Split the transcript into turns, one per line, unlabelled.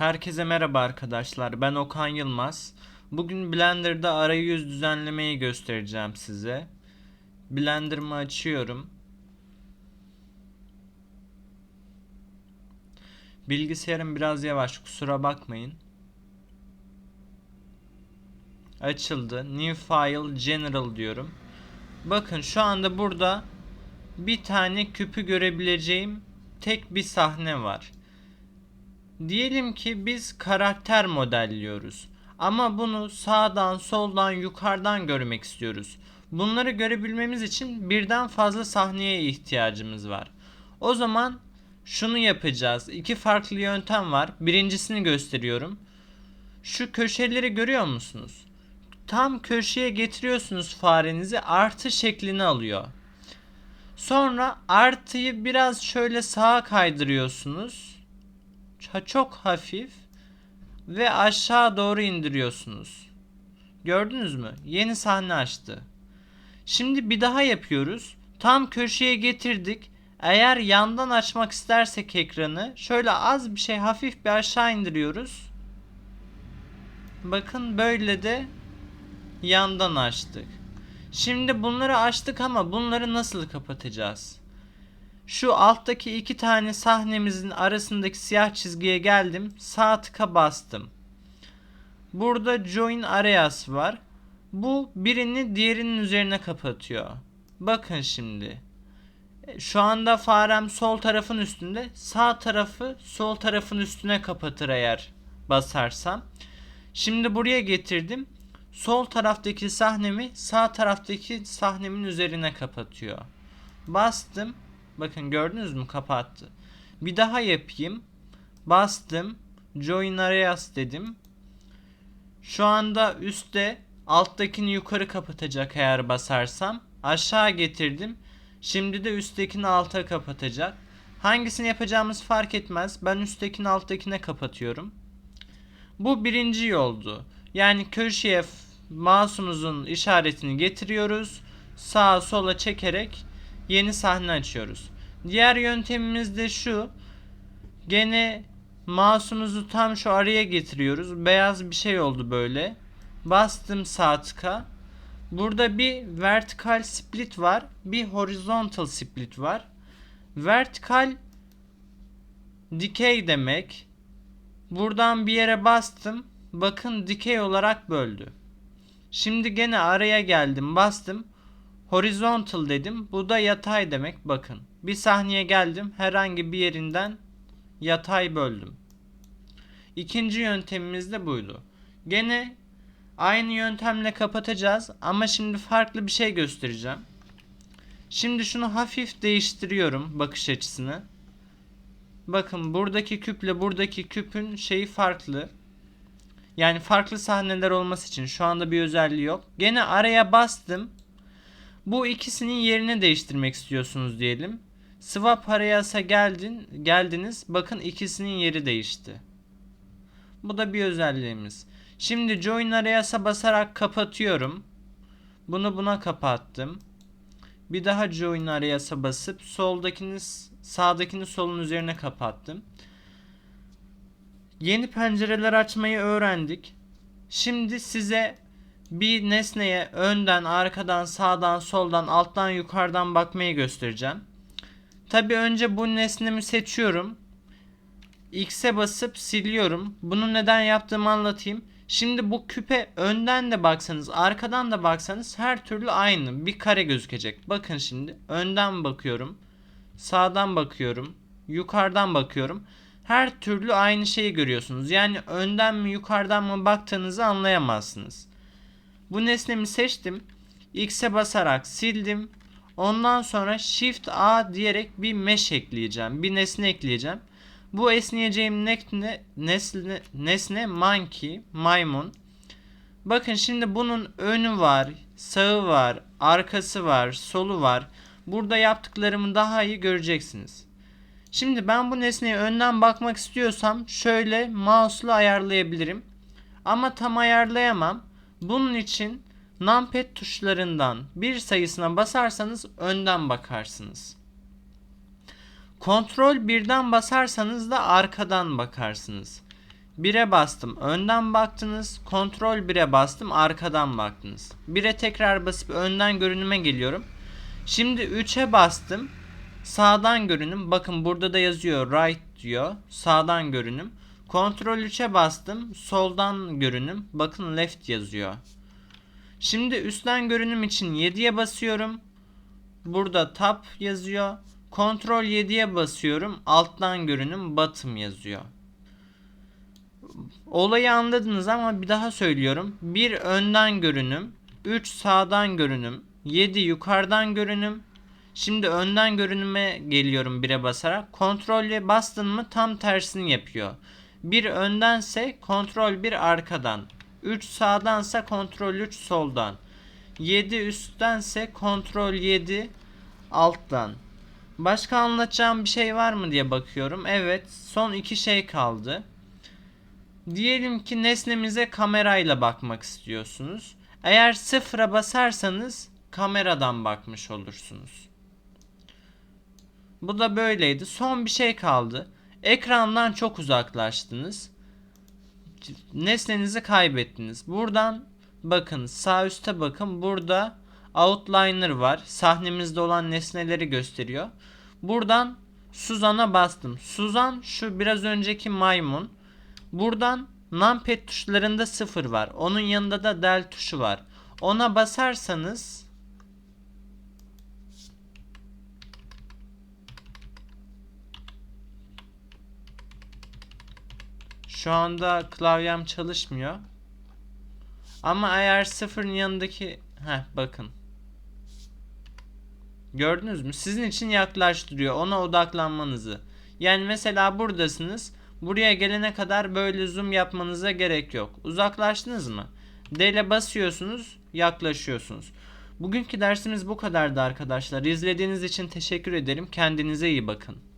Herkese merhaba arkadaşlar. Ben Okan Yılmaz. Bugün Blender'da arayüz düzenlemeyi göstereceğim size. Blender'ımı açıyorum. Bilgisayarım biraz yavaş, kusura bakmayın. Açıldı. New File General diyorum. Bakın şu anda burada bir tane küpü görebileceğim tek bir sahne var. Diyelim ki biz karakter modelliyoruz. Ama bunu sağdan, soldan, yukarıdan görmek istiyoruz. Bunları görebilmemiz için birden fazla sahneye ihtiyacımız var. O zaman şunu yapacağız. İki farklı yöntem var. Birincisini gösteriyorum. Şu köşeleri görüyor musunuz? Tam köşeye getiriyorsunuz farenizi artı şeklini alıyor. Sonra artıyı biraz şöyle sağa kaydırıyorsunuz. Çok hafif ve aşağı doğru indiriyorsunuz. Gördünüz mü? Yeni sahne açtı. Şimdi bir daha yapıyoruz. Tam köşeye getirdik. Eğer yandan açmak istersek ekranı şöyle az bir şey hafif bir aşağı indiriyoruz. Bakın böyle de yandan açtık. Şimdi bunları açtık ama bunları nasıl kapatacağız? Şu alttaki iki tane sahnemizin arasındaki siyah çizgiye geldim. Sağ tıka bastım. Burada join areas var. Bu birini diğerinin üzerine kapatıyor. Bakın şimdi. E, Şu anda farem sol tarafın üstünde. Sağ tarafı sol tarafın üstüne kapatır eğer basarsam. Şimdi buraya getirdim. Sol taraftaki sahnemi sağ taraftaki sahnemin üzerine kapatıyor. Bastım. Bakın gördünüz mü kapattı. Bir daha yapayım. Bastım. Join areas dedim. Şu anda üstte alttakini yukarı kapatacak eğer basarsam. Aşağı getirdim. Şimdi de üsttekini alta kapatacak. Hangisini yapacağımız fark etmez. Ben üsttekini alttakine kapatıyorum. Bu birinci yoldu. Yani köşeye mouse'umuzun işaretini getiriyoruz. Sağa sola çekerek yeni sahne açıyoruz. Diğer yöntemimiz de şu. Gene mouse'umuzu tam şu araya getiriyoruz. Beyaz bir şey oldu böyle. Bastım sağ tıka. Burada bir vertikal split var. Bir horizontal split var. Vertikal dikey demek. Buradan bir yere bastım. Bakın dikey olarak böldü. Şimdi gene araya geldim bastım. Horizontal dedim. Bu da yatay demek bakın. Bir sahneye geldim. Herhangi bir yerinden yatay böldüm. İkinci yöntemimiz de buydu. Gene aynı yöntemle kapatacağız ama şimdi farklı bir şey göstereceğim. Şimdi şunu hafif değiştiriyorum bakış açısını. Bakın buradaki küple buradaki küpün şeyi farklı. Yani farklı sahneler olması için şu anda bir özelliği yok. Gene araya bastım. Bu ikisinin yerini değiştirmek istiyorsunuz diyelim. Swap arayasa geldin, geldiniz. Bakın ikisinin yeri değişti. Bu da bir özelliğimiz. Şimdi join arayasa basarak kapatıyorum. Bunu buna kapattım. Bir daha join arayasa basıp soldakini sağdakini solun üzerine kapattım. Yeni pencereler açmayı öğrendik. Şimdi size bir nesneye önden, arkadan, sağdan, soldan, alttan, yukarıdan bakmayı göstereceğim. Tabi önce bu nesnemi seçiyorum. X'e basıp siliyorum. Bunu neden yaptığımı anlatayım. Şimdi bu küpe önden de baksanız, arkadan da baksanız her türlü aynı. Bir kare gözükecek. Bakın şimdi önden bakıyorum. Sağdan bakıyorum. Yukarıdan bakıyorum. Her türlü aynı şeyi görüyorsunuz. Yani önden mi yukarıdan mı baktığınızı anlayamazsınız. Bu nesnemi seçtim. X'e basarak sildim. Ondan sonra Shift A diyerek bir mesh ekleyeceğim. Bir nesne ekleyeceğim. Bu esneyeceğim nesne, nesne, nesne monkey, maymun. Bakın şimdi bunun önü var, sağı var, arkası var, solu var. Burada yaptıklarımı daha iyi göreceksiniz. Şimdi ben bu nesneye önden bakmak istiyorsam şöyle mouse'la ayarlayabilirim. Ama tam ayarlayamam. Bunun için numpad tuşlarından bir sayısına basarsanız önden bakarsınız. Kontrol birden basarsanız da arkadan bakarsınız. 1'e bastım önden baktınız. Kontrol 1'e bastım arkadan baktınız. 1'e tekrar basıp önden görünüme geliyorum. Şimdi 3'e bastım. Sağdan görünüm. Bakın burada da yazıyor right diyor. Sağdan görünüm. Kontrol 3'e bastım. Soldan görünüm. Bakın left yazıyor. Şimdi üstten görünüm için 7'ye basıyorum. Burada top yazıyor. Kontrol 7'ye basıyorum. Alttan görünüm bottom yazıyor. Olayı anladınız ama bir daha söylüyorum. 1 önden görünüm, 3 sağdan görünüm, 7 yukarıdan görünüm. Şimdi önden görünüme geliyorum 1'e basarak. Kontrolle bastın mı tam tersini yapıyor. 1 öndense kontrol 1 arkadan. 3 sağdansa kontrol 3 soldan. 7 üsttense kontrol 7 alttan. Başka anlatacağım bir şey var mı diye bakıyorum. Evet, son iki şey kaldı. Diyelim ki nesnemize kamerayla bakmak istiyorsunuz. Eğer sıfıra basarsanız kameradan bakmış olursunuz. Bu da böyleydi. Son bir şey kaldı. Ekrandan çok uzaklaştınız. Nesnenizi kaybettiniz. Buradan bakın sağ üstte bakın. Burada outliner var. Sahnemizde olan nesneleri gösteriyor. Buradan Suzan'a bastım. Suzan şu biraz önceki maymun. Buradan numpad tuşlarında sıfır var. Onun yanında da del tuşu var. Ona basarsanız Şu anda klavyem çalışmıyor. Ama eğer sıfırın yanındaki Heh bakın. Gördünüz mü? Sizin için yaklaştırıyor ona odaklanmanızı. Yani mesela buradasınız. Buraya gelene kadar böyle zoom yapmanıza gerek yok. Uzaklaştınız mı? D ile basıyorsunuz, yaklaşıyorsunuz. Bugünkü dersimiz bu kadardı arkadaşlar. İzlediğiniz için teşekkür ederim. Kendinize iyi bakın.